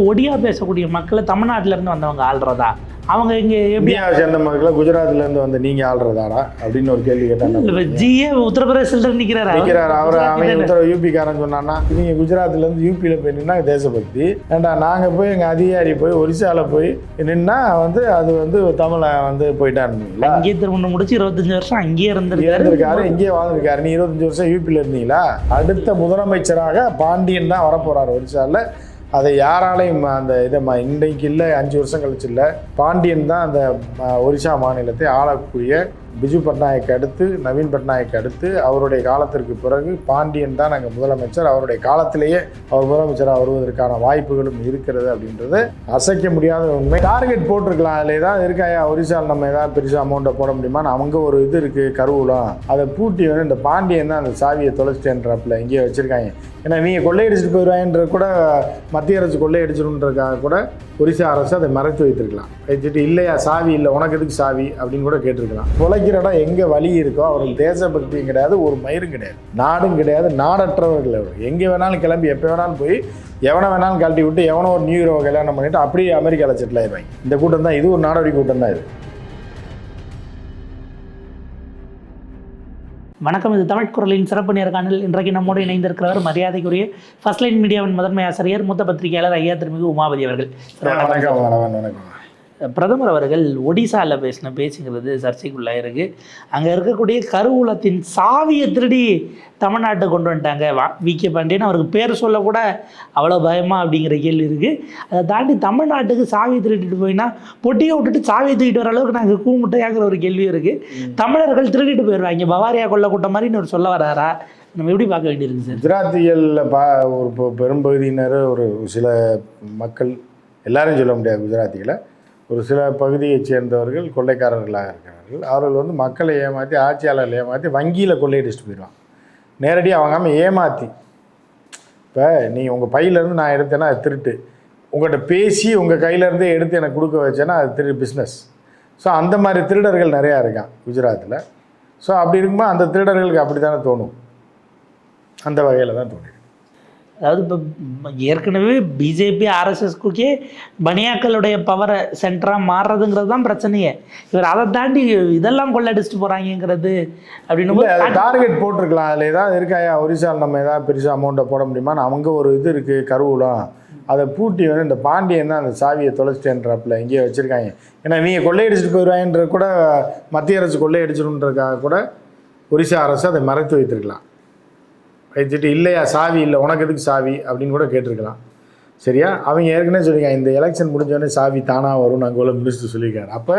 ஒடியா பேசக்கூடிய மக்களை தமிழ்நாட்டுல இருந்து வந்தவங்க ஆள்றதா? அவங்க இங்க எப்படி இந்தியாவை சேர்ந்த மக்கள் குஜராத்ல இருந்து வந்து நீங்க ஆள்றதாடா? அப்படின்னு ஒரு கேள்வி கேட்டாங்க ஜிஏ உத்தரப்பிரதேசல அவர். நிற்கிறார் அவர் அவன் உத்தர யூபிக்காரன் சொன்னான்னா நீங்க குஜராத்ல இருந்து யூபியில போய் நின்னா தேசபக்தி. ஏண்டா நாங்க போய் எங்க அதிகாரி போய் ஒரிசால போய் நின்னா வந்து அது வந்து தமிழை வந்து போயிட்டாருங்களா அங்கேயே திருமணம் முடிச்சு இருபத்தஞ்சு வருஷம் அங்கேயே இருந்திருக்காரு. இருந்திருக்காரு இங்கேயே வாழ்ந்திருக்காரு. நீ இருபத்தஞ்சு வருஷம் யூபியில் இருந்தீங்களா? அடுத்த முதலமைச்சராக பாண்டியன் தான் வரப்போறாரு ஒரிசால. அதை யாராலையும் அந்த இதை ம- இன்றைக்கு இல்லை அஞ்சு வருஷம் கழிச்சு இல்லை பாண்டியன் தான் அந்த ஒரிசா மாநிலத்தை ஆளக்கூடிய பிஜு பட்நாயக் அடுத்து நவீன் பட்நாயக் அடுத்து அவருடைய காலத்திற்கு பிறகு பாண்டியன் தான் நாங்கள் முதலமைச்சர். அவருடைய காலத்திலேயே அவர் முதலமைச்சராக வருவதற்கான வாய்ப்புகளும் இருக்கிறது அப்படின்றது அசைக்க முடியாத உண்மை. டார்கெட் போட்டிருக்கலாம். அதில் ஏதாவது இருக்காயா ஒரிசால் நம்ம ஏதாவது பெருசாக அமௌண்ட்டை போட முடியுமா? அவங்க ஒரு இது இருக்குது கருவூலம். அதை பூட்டி வந்து இந்த பாண்டியன் தான் அந்த சாவியை தொலைச்சிட்டேன்றப்பில். இங்கேயே வச்சுருக்காங்க. ஏன்னா நீங்கள் கொள்ளையடிச்சிட்டு போயிடுவாங்கன்ற கூட மத்திய அரசு கொள்ளையடிச்சிடுன்றதுக்காக கூட ஒரிசா அரசு அதை மறைத்து வைத்திருக்கலாம். வச்சுட்டு இல்லையா சாவி இல்லை. உனக்கு எதுக்கு சாவி? அப்படின்னு கூட கேட்டிருக்கலாம். குலைக்கிற இடம் எங்கே வழி இருக்கோ அவர்கள் தேசபக்தியும் கிடையாது ஒரு மயிரும் கிடையாது. நாடும் கிடையாது நாடற்றவர்கள் அவர். எங்கே வேணாலும் கிளம்பி எப்போ வேணாலும் போய் எவனை வேணாலும் கழட்டி விட்டு எவனோ ஒரு நியூ ஹீரோவை கல்யாணம் பண்ணிட்டு அப்படியே அமெரிக்காவில் செட்டில் ஆயிடுவாங்க. இந்த கூட்டம் தான் இது ஒரு நாடோடி கூட்டம் தான் இது. வணக்கம் இது தமிழ் குரலின் சிறப்பு நேர்காணல் இன்றைக்கு நம்மோடு இணைந்திருக்கிறவர் மரியாதைக்குரிய ஃபர்ஸ்ட் லைன் மீடியாவின் முதன்மை ஆசிரியர் மூத்த பத்திரிகையாளர் ஐயா திருமிகு உமாபதி அவர்கள். வணக்கம் வணக்கம். பிரதமர் அவர்கள் ஒடிசாவில் பேசின பேச்சுங்கிறது சர்ச்சைக்குள்ளே இருக்கு. அங்கே இருக்கக்கூடிய கருவூலத்தின் சாவியை திருடி தமிழ்நாட்டை கொண்டு வந்துட்டாங்க. வா வி. கே. பாண்டியன் அவருக்கு பேர் சொல்லக்கூட அவ்வளோ பயமா அப்படிங்கிற கேள்வி இருக்குது அதை தாண்டி தமிழ்நாட்டுக்கு சாவியை திருடிட்டு போயினா பொட்டியை விட்டுட்டு சாவியை தூக்கிட்டு வர அளவுக்கு நாங்கள் கூமுட்டையாங்கிற ஒரு கேள்வி இருக்குது தமிழர்கள் திருடிட்டு போயிடுவாங்க பவாரியா கொள்ள கூட்டம் மாதிரி இன்னொரு சொல்ல வராரா? நம்ம எப்படி பார்க்க வேண்டியிருக்கு சார்? குஜராத்திகளில் பா ஒரு பெரும்பகுதியினர் ஒரு சில மக்கள் எல்லாரையும் சொல்ல முடியாது குஜராத்திகளை ஒரு சில பகுதியைச் சேர்ந்தவர்கள் கொள்ளைக்காரர்களாக இருக்கிறார்கள். அவர்கள் வந்து மக்களை ஏமாற்றி ஆட்சியாளர்களை ஏமாற்றி வங்கியில் கொள்ளையடிச்சுட்டு போயிடுவான் நேரடியாக வாங்காமல் ஏமாற்றி இப்போ நீ உங்கள் பையிலேருந்து நான் எடுத்தேன்னா அது திருட்டு. உங்கள்கிட்ட பேசி உங்கள் கையிலேருந்தே எடுத்து எனக்கு கொடுக்க வச்சேன்னா அது திரு பிஸ்னஸ் ஸோ அந்த மாதிரி திருடர்கள் நிறையா இருக்கான் குஜராத்தில் ஸோ அப்படி இருக்கும்போது அந்த திருடர்களுக்கு அப்படி தானே தோணும்? அந்த வகையில் தான் தோணுது அதாவது இப்போ ஏற்கனவே பிஜேபி ஆர்எஸ்எஸ்க்குக்கே பனியாக்களுடைய பவரை சென்டராக மாறுறதுங்கிறது தான் பிரச்சனையே. இவர் அதை தாண்டி இதெல்லாம் கொள்ளடிச்சிட்டு போகிறாங்கங்கிறது அப்படின்னு டார்கெட் போட்டிருக்கலாம். அதில் ஏதாவது இருக்காயா? ஒரிசால் நம்ம ஏதாவது பெருசாக அமௌண்ட்டை போட முடியுமா? அவங்க ஒரு இது இருக்குது கருவூலம். அதை பூட்டி வந்து இந்த பாண்டியன் தான் அந்த சாவியை தொலைச்சிட்டேன்றப்பில். இங்கேயே வச்சுருக்காங்க. ஏன்னா நீங்கள் கொள்ளையடிச்சிட்டு போயிடுவாங்கன்ற கூட மத்திய அரசு கொள்ளையடிச்சிடுன்றதுக்காக கூட ஒரிசா அரசு அதை மறைத்து வைத்திருக்கலாம். வைத்துட்டு இல்லையா சாவி இல்லை உனக்கு எதுக்கு சாவி? அப்படின்னு கூட கேட்டிருக்கலாம். சரியா? அவங்க ஏற்கனவே சொல்லியிருக்காங்க இந்த எலெக்ஷன் முடிஞ்சோடனே சாவி தானாக வரும் நாங்கள் உள்ள மினிஸ்டர் சொல்லியிருக்காரு. அப்போ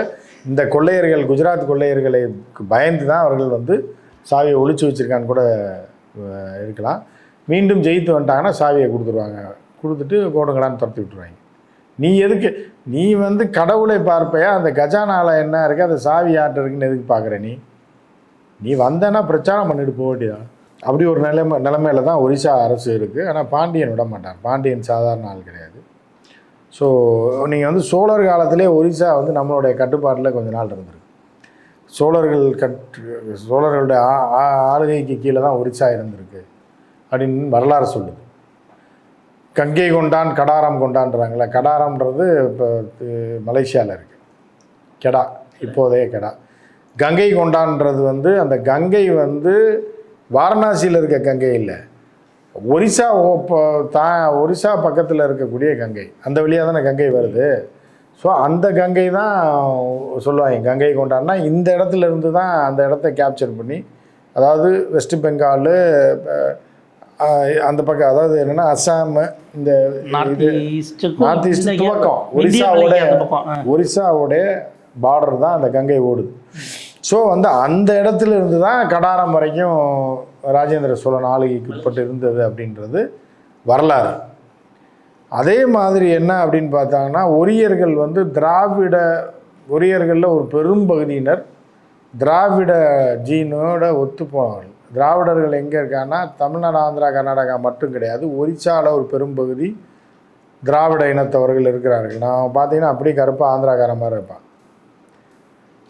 இந்த கொள்ளையர்கள் குஜராத் கொள்ளையர்களை பயந்து தான் அவர்கள் வந்து சாவியை ஒழிச்சு வச்சுருக்கான்னு கூட இருக்கலாம். மீண்டும் ஜெயித்து வந்துட்டாங்கன்னா சாவியை கொடுத்துருவாங்க. கொடுத்துட்டு போடுங்களான்னு துரத்தி விட்டுருவாங்க. நீ எதுக்கு? நீ வந்து கடவுளை பார்ப்பையா? அந்த கஜானால என்ன இருக்குது அந்த சாவி யார்கிட்ட இருக்குன்னு எதுக்கு பார்க்குற நீ? நீ வந்தேன்னா பிரச்சாரம் பண்ணிட்டு போக வேண்டியதான் அப்படி ஒரு நிலைமை நிலைமையில தான் ஒரிசா அரசு இருக்குது ஆனால் பாண்டியன் விட மாட்டார் பாண்டியன் சாதாரண ஆள் கிடையாது. ஸோ நீங்கள் வந்து சோழர் காலத்திலே ஒரிசா வந்து நம்மளுடைய கட்டுப்பாட்டில் கொஞ்ச நாள் இருந்திருக்கு. சோழர்கள் கட் சோழர்களுடைய ஆ- ஆ- ஆளுகைக்கு கீழே தான் ஒரிசா இருந்திருக்கு அப்படின்னு வரலாறு சொல்லுது. கங்கை கொண்டான் கடாரம் கொண்டான்றாங்களே கடாரம்ன்றது இப்போ மலேசியாவில் இருக்குது கெடா இப்போதைய கெடா. கங்கை கொண்டான்றது வந்து அந்த கங்கை வந்து வாரணாசியில் இருக்க கங்கை இல்லை. ஒரிசா தா ஒரிசா பக்கத்தில் இருக்கக்கூடிய கங்கை. அந்த வழியாக தானே கங்கை வருது. ஸோ அந்த கங்கை தான் சொல்லுவாங்க. கங்கை கொண்டான்னா இந்த இடத்துல இருந்து தான் அந்த இடத்த கேப்சர் பண்ணி அதாவது வெஸ்ட் பெங்கால் அந்த பக்கம் அதாவது என்னென்னா அஸ்ஸாம் இந்த நார்த் ஈஸ்ட் துவக்கம். ஒரிசாவோட. ஒரிசாவுடைய பார்டர் தான் அந்த கங்கை ஓடுது. ஸோ வந்து அந்த இடத்துல இருந்து தான் கடாரம் வரைக்கும் ராஜேந்திர சோழன் ஆளுகைக்கு உட்பட்டு இருந்தது அப்படின்றது வரலாறு. அதே மாதிரி என்ன அப்படின்னு பார்த்தாங்கன்னா ஒரியர்கள் வந்து திராவிட ஒரியர்களில் ஒரு பெரும் பகுதியினர். திராவிட ஜீனோட ஒத்து போனவர்கள். திராவிடர்கள் எங்கே இருக்காங்கன்னா தமிழ்நாடு ஆந்திரா கர்நாடகா மட்டும் கிடையாது. ஒரிசாவில் ஒரு பெரும்பகுதி திராவிட இனத்தவர்கள் இருக்கிறார்கள். நான் பார்த்தீங்கன்னா அப்படியே கருப்பாக ஆந்திராக்கார மாதிரி இருப்பான்.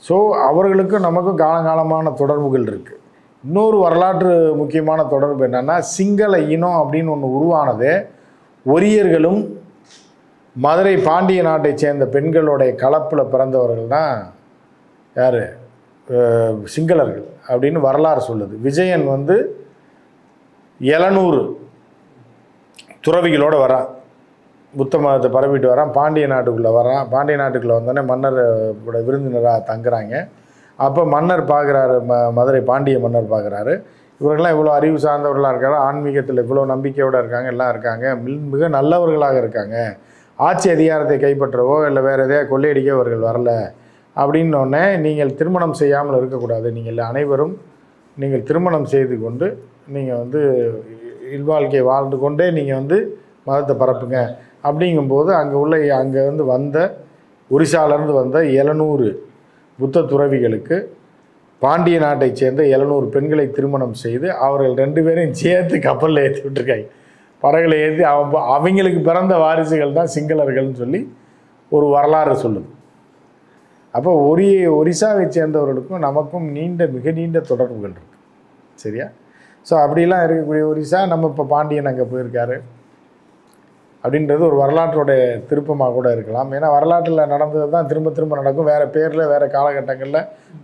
ஸோ அவர்களுக்கும் நமக்கும் காலங்காலமான தொடர்புகள் இருக்குது இன்னொரு வரலாற்று முக்கியமான தொடர்பு என்னென்னா சிங்கள இனம் அப்படின்னு ஒன்று உருவானது ஒரியர்களும் மதுரை பாண்டிய நாட்டை சேர்ந்த பெண்களுடைய கலப்பில் பிறந்தவர்கள் தான் யார் சிங்களர்கள் அப்படின்னு வரலாறு சொல்லுது. விஜயன் வந்து எழுநூறு துறவிகளோட வரான். புத்த மதத்தை பரப்பிட்டு வரான். பாண்டிய நாட்டுக்குள்ளே வரான். பாண்டிய நாட்டுக்குள்ளே வந்தோடனே மன்னர் விருந்தினராக தங்குறாங்க. அப்போ மன்னர் பார்க்குறாரு ம மதுரை பாண்டிய மன்னர் பார்க்குறாரு. இவர்கள்லாம் இவ்வளோ அறிவு சார்ந்தவர்களாக இருக்காங்க. ஆன்மீகத்தில் இவ்வளோ நம்பிக்கையோடு இருக்காங்க எல்லாம் இருக்காங்க. மிக நல்லவர்களாக இருக்காங்க. ஆட்சி அதிகாரத்தை கைப்பற்றவோ இல்லை வேறு எதையா கொள்ளையடிக்க இவர்கள் வரல. அப்படின்னோடனே நீங்கள் திருமணம் செய்யாமல் இருக்கக்கூடாது. நீங்கள் அனைவரும் நீங்கள் திருமணம் செய்து கொண்டு நீங்கள் வந்து இல்வாழ்க்கையை வாழ்ந்து கொண்டே நீங்கள் வந்து மதத்தை பரப்புங்க. அப்படிங்கும்போது அங்கே உள்ள அங்கே வந்து வந்த ஒரிசாலேருந்து வந்த எழுநூறு புத்த துறவிகளுக்கு பாண்டிய நாட்டை சேர்ந்த எழுநூறு பெண்களை திருமணம் செய்து அவர்கள் ரெண்டு பேரையும் சேர்த்து கப்பலில் ஏற்றி விட்டுருக்காங்க. படகுல ஏற்றி அவங்க அவங்களுக்கு பிறந்த வாரிசுகள் தான் சிங்களர்கள்னு சொல்லி ஒரு வரலாறு சொல்லுது. அப்போ ஒரி ஒரிசாவை சேர்ந்தவர்களுக்கும் நமக்கும் நீண்ட மிக நீண்ட தொடர்புகள் இருக்குது சரியா? ஸோ அப்படிலாம் இருக்கக்கூடிய ஒரிசா நம்ம இப்போ பாண்டியன் அங்கே போயிருக்காரு. அப்படின்றது ஒரு வரலாற்றுடைய திருப்பமாக கூட இருக்கலாம். ஏன்னா வரலாற்றில் நடந்தது தான் திரும்ப திரும்ப நடக்கும். வேறு பேரில் வேறு காலகட்டங்களில்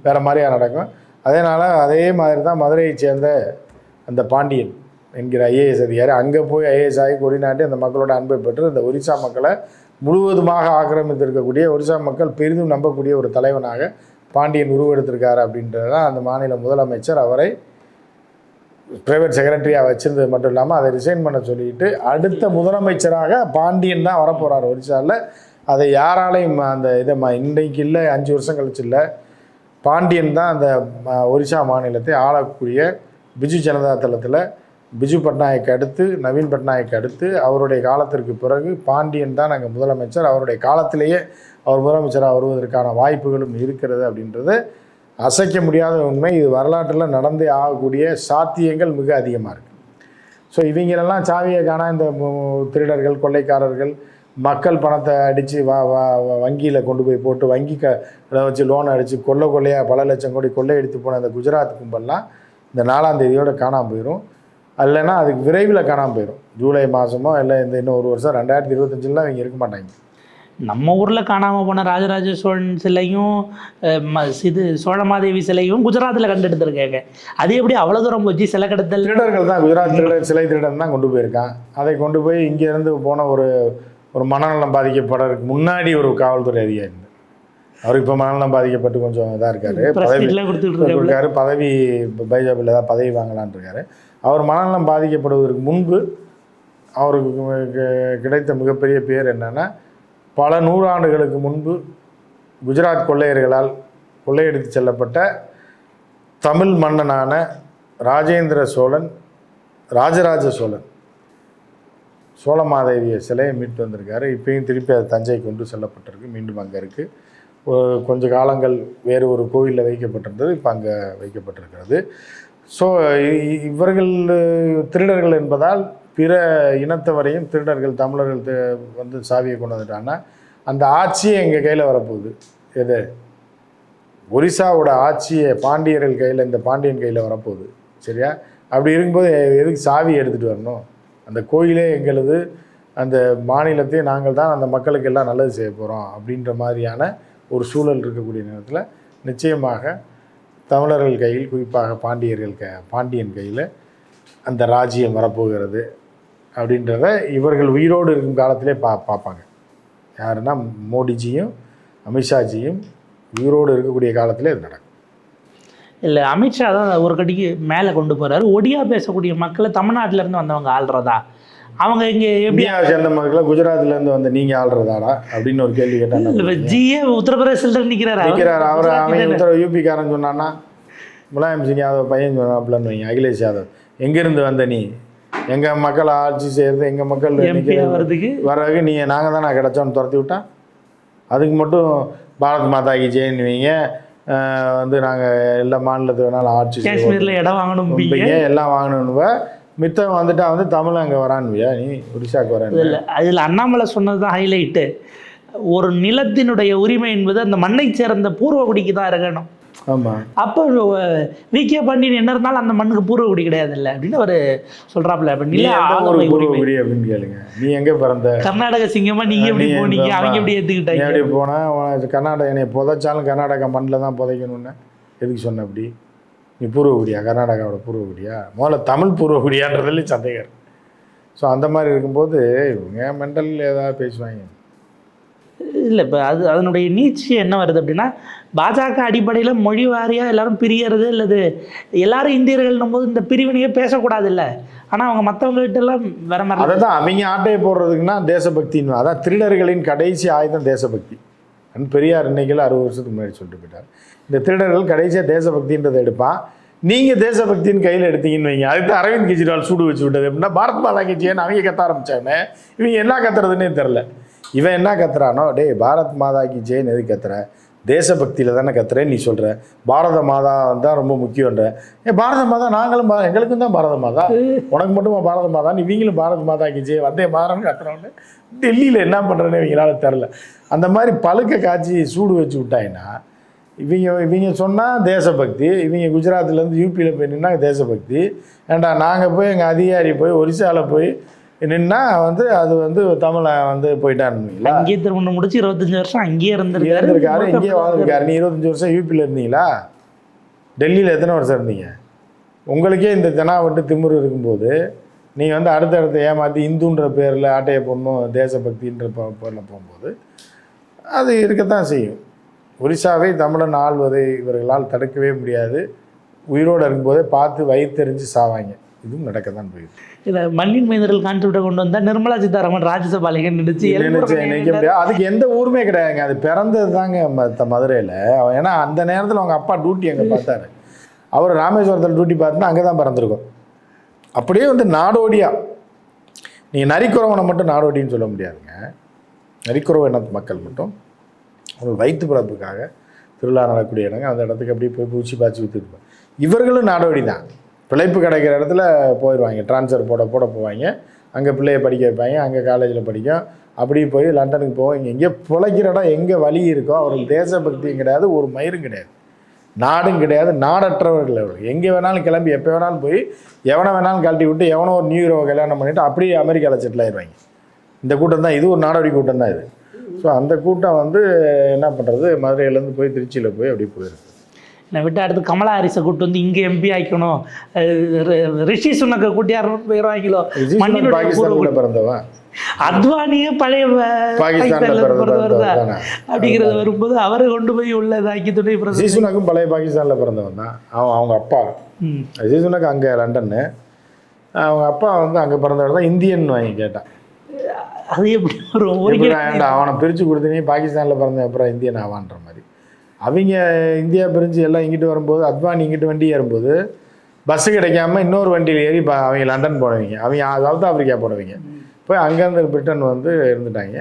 வேறு மாதிரியாக நடக்கும். அதனால் அதே மாதிரி தான் மதுரையை சேர்ந்த அந்த பாண்டியன் என்கிற ஐஏஎஸ் அதிகாரி அங்கே போய் ஐஏஎஸ் ஆகி கொடிநாட்டி அந்த மக்களோட அன்பை பெற்று இந்த ஒரிசா மக்களை முழுவதுமாக ஆக்கிரமித்திருக்கக்கூடிய ஒரிசா மக்கள் பெரிதும் நம்பக்கூடிய ஒரு தலைவனாக பாண்டியன் உருவெடுத்திருக்காரு அப்படின்றது தான் அந்த மாநில முதலமைச்சர் அவரை பிரைவேட் செக்ரட்டரியாக வச்சிருந்தது மட்டும் இல்லாமல் அதை ரிசைன் பண்ண சொல்லிட்டு அடுத்த முதலமைச்சராக பாண்டியன் தான் வரப்போகிறார் ஒரிசாவில் அதை யாராலையும் அந்த இதை ம- இன்றைக்கு இல்லை அஞ்சு வருஷம் கழிச்சு இல்லை பாண்டியன் தான் அந்த ஒரிசா மாநிலத்தை ஆளக்கூடிய பிஜு ஜனதா தளத்தில் பிஜு பட்நாயக் அடுத்து நவீன் பட்நாயக் அடுத்து அவருடைய காலத்திற்கு பிறகு பாண்டியன் தான் அங்கே முதலமைச்சர். அவருடைய காலத்திலேயே அவர் முதலமைச்சராக வருவதற்கான வாய்ப்புகளும் இருக்கிறது அப்படின்றது அசைக்க முடியாத உண்மை இது வரலாற்றில் நடந்தே ஆகக்கூடிய சாத்தியங்கள் மிக அதிகமாக இருக்குது ஸோ இவங்களெல்லாம் சாவியை காணா இந்த திருடர்கள் கொள்ளைக்காரர்கள் மக்கள் பணத்தை அடித்து வா வா வங்கியில் கொண்டு போய் போட்டு வங்கி க வச்சு லோன் அடித்து கொள்ளை கொள்ளையாக பல லட்சம் கோடி கொள்ளையடித்து போன அந்த குஜராத் கும்பல்லாம் இந்த நாலாம் தேதியோடு காணாமல் போயிடும் இல்லைன்னா அதுக்கு விரைவில் காணாமல் போயிடும் ஜூலை மாதமோ இல்லை இந்த இன்னும் ஒரு வருஷம் ரெண்டாயிரத்தி இருபத்தஞ்சிலாம் இவங்க இருக்க மாட்டாங்க. நம்ம ஊரில் காணாமல் போன ராஜராஜ சோழன் சிலையும் ம- இது சோழமாதேவி சிலையும் குஜராத்தில் கண்டெடுத்திருக்காங்க. அது எப்படி அவ்வளோ தூரம் போச்சு? சிலை கடத்தல்? திருடர்கள் தான் குஜராத் திருடன் சிலை திருடன் தான் கொண்டு போயிருக்கான். அதை கொண்டு போய் இங்கேருந்து போன ஒரு ஒரு மனநலம் பாதிக்கப்படுறதுக்கு முன்னாடி ஒரு காவல்துறை அதிகாரி. இருந்தார். அவர் இப்போ மனநலம் பாதிக்கப்பட்டு கொஞ்சம் இதாக இருக்காரு. பதவி இருக்காரு. பதவி பைஜாபில் தான் பதவி வாங்கலான்னு இருக்காரு. அவர் மனநலம் பாதிக்கப்படுவதற்கு முன்பு அவருக்கு கிடைத்த மிகப்பெரிய பேர் என்னன்னா பல நூறாண்டுகளுக்கு முன்பு குஜராத் கொள்ளையர்களால் கொள்ளையடித்து செல்லப்பட்ட தமிழ் மன்னனான ராஜேந்திர சோழன் ராஜராஜ சோழன். சோழமாதேவிய சிலையை மீட்டு வந்திருக்காரு. இப்பயும் திருப்பி அது தஞ்சை கொண்டு செல்லப்பட்டிருக்கு. மீண்டும் அங்கே இருக்குது கொஞ்ச காலங்கள் வேறு ஒரு கோவிலில் வைக்கப்பட்டிருந்தது. இப்போ அங்கே வைக்கப்பட்டிருக்கிறது. ஸோ இவர்கள் திருடர்கள் என்பதால் பிற இனத்தவரையும் திருடர்கள் தமிழர்கள் வந்து சாவியை கொண்டு வந்துட்டாங்கன்னா அந்த ஆட்சியே எங்கள் கையில் வரப்போகுது. எது? ஒரிசாவோட ஆட்சியை பாண்டியர்கள் கையில் இந்த பாண்டியன் கையில் வரப்போகுது. சரியா? அப்படி இருக்கும்போது எதுக்கு சாவி எடுத்துகிட்டு வரணும்? அந்த கோயிலே எங்களது அந்த மாநிலத்தையும் நாங்கள் தான் அந்த மக்களுக்கு எல்லாம் நல்லது செய்ய போகிறோம் அப்படின்ற மாதிரியான ஒரு சூழல் இருக்கக்கூடிய நேரத்தில் நிச்சயமாக தமிழர்கள் கையில் குறிப்பாக பாண்டியர்கள் க பாண்டியன் கையில் அந்த ராஜ்யம் வரப்போகிறது. அப்படின்றத இவர்கள் உயிரோடு இருக்கும் காலத்திலே பா பார்ப்பாங்க. யாருன்னா மோடிஜியும் அமித்ஷாஜியும் உயிரோடு இருக்கக்கூடிய காலத்திலே இது நடக்கும். இல்லை அமித்ஷா தான் ஒரு கடிக்கு மேலே கொண்டு போகிறாரு ஒடியா பேசக்கூடிய மக்களை தமிழ்நாட்டுல இருந்து வந்தவங்க ஆள்றதா? அவங்க இங்கே எப்படி சேர்ந்த மக்களை குஜராத்ல இருந்து வந்து நீங்க ஆள்றதாடா? அப்படின்னு ஒரு கேள்வி கேட்டாங்க ஜிஏ உத்தரப்பிரதேசத்தில் நிற்கிறாரு நிற்கிறார் அவர் அவன் உத்தர யூபி காரன் சொன்னான்னா முலாயம் சிங் யாதவ் பையன் சொன்னாப்லன்னு வைங்க அகிலேஷ் யாதவ். எங்கிருந்து வந்த நீ? எங்க மக்கள் ஆட்சி செய்யறது எங்க மக்கள். வர்றதுக்கு வர்றதுக்கு நீ நாங்கள் தானே கிடைச்சோன்னு துரத்தி விட்டா? அதுக்கு மட்டும் பாரத் மாதா கி ஜெயின் வைங்க வந்து நாங்கள் எல்லா மாநிலத்துக்கு வேணாலும் ஆட்சி காஷ்மீர்ல இடம் வாங்கணும் வைங்க, எல்லாம் வாங்கணுன்னுவ மித்தம் வந்துட்டா வந்து தமிழ் அங்கே வரான்வியா நீ ஒடிசாக்கு வரான் இதில் அதில் அண்ணாமலை சொன்னது தான் ஹைலைட்டு ஒரு நிலத்தினுடைய உரிமை என்பது அந்த மண்ணை சேர்ந்த பூர்வகுடிக்கு தான் இருக்கணும் ஆமாம் அப்போ வி கே பாண்டியன் என்ன இருந்தாலும் அந்த மண்ணுக்கு பூர்வ குடி கிடையாது இல்லை அப்படின்னு அவர் சொல்றாப்புல. அப்ப நீ நில பூர்வகுடி அப்படின்னு கேளுங்க. நீ எங்கே பிறந்த? கர்நாடக சிங்கமா நீங்க எப்படி போனீங்க? அவங்க எப்படி நீ ஏத்துக்கிட்டாங்க அப்படி போனால் கர்நாடகா என்னை புதைச்சாலும் கர்நாடகா மண்ணில் தான் புதைக்கணும்னு. எதுக்கு சொன்ன அப்படி? நீ பூர்வகுடியா கர்நாடகாவோட பூர்வகுடியா முதல்ல தமிழ் பூர்வகுடியான்றதுல சந்தேகம் ஸோ அந்த மாதிரி இருக்கும்போது இவங்க மெண்டல் ஏதாவது பேசுவாங்க. இல்லை இப்போ அது அதனுடைய நீட்சி என்ன வருது அப்படின்னா பாஜக அடிப்படையில் மொழி வாரியாக எல்லாரும் பிரியறது இல்லது எல்லாரும் இந்தியர்கள்னும் போது இந்த பிரிவினையே பேசக்கூடாது இல்லை ஆனால் அவங்க மற்றவங்ககிட்ட எல்லாம் வேற மாதிரி அதை தான் அவங்க ஆட்டையை போடுறதுக்குன்னா தேசபக்தின்னு அதான் திருடர்களின் கடைசி ஆயுதம் தேசபக்தி. அன் பெரியார் இன்னைக்கு அறுபது வருஷத்துக்கு முன்னாடி சொல்லிட்டு போயிட்டார். இந்த திருடர்கள் கடைசியாக தேசபக்தின்றதை எடுப்பான். நீங்கள் தேசபக்தின்னு கையில் எடுத்தீங்கன்னு வைங்க. அதுக்கு அரவிந்த் கெஜ்ரிவால் சூடு வச்சு விட்டது. எப்படின்னா பாரத் மாதா கட்சியை அவங்க கத்த ஆரம்பிச்சானே இவங்க என்ன கத்துறதுன்னே தெரில இவன் என்ன கத்துறானோ டேய் பாரத் மாதா ஜெயின் எது கத்துற? தேசபக்தியில் தானே கத்துறேன்னு நீ சொல்கிற பாரத மாதா தான் ரொம்ப முக்கியன்ற ஏ பாரத மாதா நாங்களும் பா- எங்களுக்கும் தான் பாரத மாதா. உனக்கு மட்டுமா பாரத மாதா? நீ இவங்களும் பாரத மாதா கி ஜெய் வந்தே மாறன்னு கத்துறவங்க டெல்லியில் என்ன பண்ணுறேன்னு இவங்களால தெரில அந்த மாதிரி பழுக்க காய்ச்சி சூடு வச்சு விட்டாங்கன்னா இவங்க இவங்க சொன்னால் தேசபக்தி இவங்க குஜராத்லேருந்து யூபியில் போய் நின்னா தேசபக்தி. ஏண்டா நாங்கள் போய் எங்கள் அதிகாரி போய் ஒரிசாவில் போய் நின்னா வந்து அது வந்து தமிழை வந்து போயிட்டான்னுங்களா அங்கேயே திருமணம் முடிச்சு இருபத்தஞ்சு வருஷம் அங்கேயே இருந்திருக்காரு. இருந்திருக்காரு இங்கேயே வாழ்ந்திருக்காரு. நீ இருபத்தஞ்சி வருஷம் யூபியில் இருந்தீங்களா? டெல்லியில் எத்தனை வருஷம் இருந்தீங்க? உங்களுக்கே இந்த தெனாவட்டு திமிரு இருக்கும்போது நீங்கள் வந்து அடுத்தடுத்து ஏமாற்றி இந்துன்ற பேரில் ஆட்டையை பொண்ணும் தேசபக்தின்ற பேரில் போகும்போது அது இருக்கத்தான் செய்யும். ஒரிசாவை தமிழன் ஆள்வதை இவர்களால் தடுக்கவே முடியாது. உயிரோடு இருக்கும்போதே பார்த்து வயிற்றெறிஞ்சு சாவாங்க. இதுவும் நடக்க தான் போயிடுது இதை மண்ணின் மைந்தர்கள் கான்செப்டை கொண்டு வந்தா நிர்மலா சீதாராமன் ராஜ்யசபாலிக நினைச்சு நினைக்க முடியாது. அதுக்கு எந்த ஊருமே கிடையாதுங்க. அது பிறந்தது தாங்க மதுரையில். ஏன்னா அந்த நேரத்தில் அவங்க அப்பா டியூட்டி அங்கே பார்த்தாரு. அவர் ராமேஸ்வரத்தில் டியூட்டி பார்த்துனா அங்கே தான் பிறந்திருக்கும். அப்படியே வந்து நாடோடியா. நீங்கள் நரிக்குறவனை மட்டும் நாடோடின்னு சொல்ல முடியாதுங்க. நரிக்குறவ இனத்து மக்கள் மட்டும். அவங்க வயிற்று பிறப்புக்காக திருவிழா நடக்கக்கூடிய இடங்க. அந்த இடத்துக்கு அப்படியே போய் பூச்சி பாய்ச்சி விற்றுருப்பாங்க இவர்களும் நாடோடி தான் பிழைப்பு கிடைக்கிற இடத்துல போயிடுவாங்க. ட்ரான்ஸ்ஃபர் போட போட போவாங்க. அங்கே பிள்ளைய படிக்க வைப்பாங்க. அங்கே காலேஜில் படிக்கும். அப்படி போய் லண்டனுக்கு போவாங்க எங்கே பிழைக்கிற இடம் எங்கே வழி இருக்கோ அவருக்கு தேசபக்தியும் கிடையாது ஒரு மயிரும் கிடையாது. நாடும் கிடையாது நாடற்றவர்கள் அவர் எங்கே வேணாலும் கிளம்பி எப்போ வேணாலும் போய் எவனை வேணாலும் கழட்டி விட்டு எவனோ ஒரு நியூ ஹீரோவை கல்யாணம் பண்ணிவிட்டு அப்படியே அமெரிக்காவில் செட்டில் ஆயிடுவாங்க. இந்த கூட்டம் தான் இது ஒரு நாடோடி கூட்டம் தான் இது. ஸோ அந்த கூட்டம் வந்து என்ன பண்ணுறது மதுரையிலேருந்து போய் திருச்சியில் போய் அப்படியே போயிருக்கு நான் விட்டு அடுத்து கமலா ஹாரிஸை கூட்டு வந்து இங்கே எம்பி ஆக்கணும் ரிஷி சுனக்கை கூட்டி யாரும் போயிடுவாங்களோ மண்ணினுடைய பாகிஸ்தானில் பூர்வ- பிறந்தவன். அத்வானியே பழைய. அப்படிங்கிறது வரும்போது அவரை கொண்டு போய் உள்ளதாக்கி துணை பிரதமர். பழைய பாகிஸ்தானில் பிறந்தவன் தான். அவன் அவங்க அப்பா. ம். ஜீசுனாக்கு அங்கே லண்டன்னு அவங்க அப்பா வந்து அங்கே பிறந்தவர் தான் இந்தியன் வாங்கி கேட்டான். அது எப்படி ஒரு அவனை பிரித்து கொடுத்து நீ பாகிஸ்தானில் பிறந்த அப்புறம் இந்தியன் ஆவான்ற மாதிரி. அவங்க இந்தியா பிரிஞ்சு எல்லாம் இங்கிட்டு வரும்போது அத்வானி இங்கிட்டு வண்டி ஏறும்போது பஸ்ஸு கிடைக்காம இன்னொரு வண்டியில் ஏறி இப்போ அவங்க லண்டன் போனவங்க. அவங்க சவுத் ஆப்பிரிக்கா போனவங்க. போய் அங்கேருந்து பிரிட்டன் வந்து இருந்துட்டாங்க.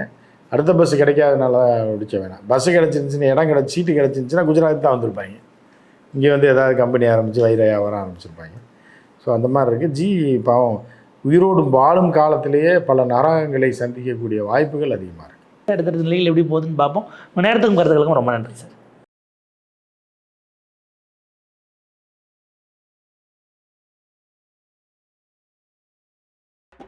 அடுத்த பஸ் கிடைக்காதனால பிடிச்ச வேணாம் பஸ்ஸு கிடச்சிருந்துச்சின்னு இடம் கிடச்சி சீட்டு கிடச்சிருந்துச்சின்னா குஜராத் தான் வந்திருப்பாங்க. இங்கே வந்து ஏதாவது கம்பெனி ஆரம்பித்து வைர வியாபாரம் ஆரம்பிச்சிருப்பாங்க. ஸோ அந்த மாதிரி இருக்குது ஜி பாவம் உயிரோடு வாழும் காலத்திலேயே பல நரகங்களை சந்திக்கக்கூடிய வாய்ப்புகள் அதிகமாக இருக்குது அடுத்தடுத்த நிலையில் எப்படி போகுதுன்னு பார்ப்போம். உங்கள் நேரத்துக்கும் கருத்துக்களுக்கும் ரொம்ப நன்றி சார்.